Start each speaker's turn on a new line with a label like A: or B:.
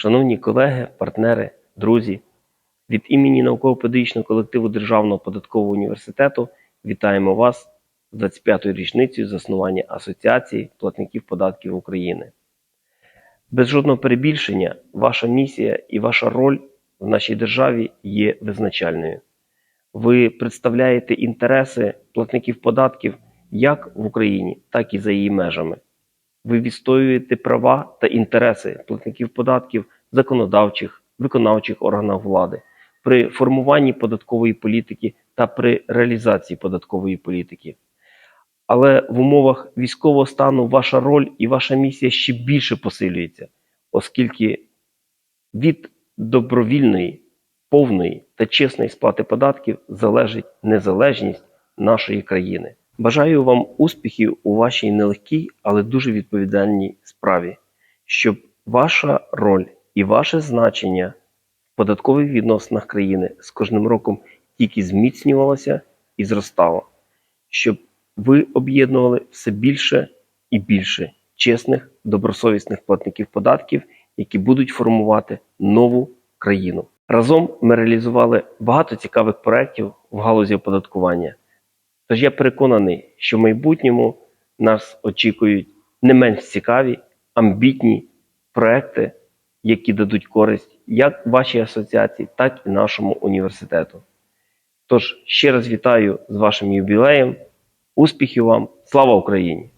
A: Шановні колеги, партнери, друзі, від імені науково-педагогічного колективу Державного податкового університету вітаємо вас з 25-ю річницею заснування Асоціації платників податків України. Без жодного перебільшення, ваша місія і ваша роль в нашій державі є визначальною. Ви представляєте інтереси платників податків як в Україні, так і за її межами. Ви відстоюєте права та інтереси платників податків законодавчих, виконавчих органах влади при формуванні податкової політики та при реалізації податкової політики. Але в умовах військового стану ваша роль і ваша місія ще більше посилюється, оскільки від добровільної, повної та чесної сплати податків залежить незалежність нашої країни. Бажаю вам успіхів у вашій нелегкій, але дуже відповідальній справі, щоб ваша роль і ваше значення в податкових відносинах країни з кожним роком тільки зміцнювалося і зростало, щоб ви об'єднували все більше і більше чесних, добросовісних платників податків, які будуть формувати нову країну. Разом ми реалізували багато цікавих проєктів в галузі оподаткування. Тож я переконаний, що в майбутньому нас очікують не менш цікаві, амбітні проекти, які дадуть користь як вашій асоціації, так і нашому університету. Тож ще раз вітаю з вашим юбілеєм. Успіхів вам! Слава Україні!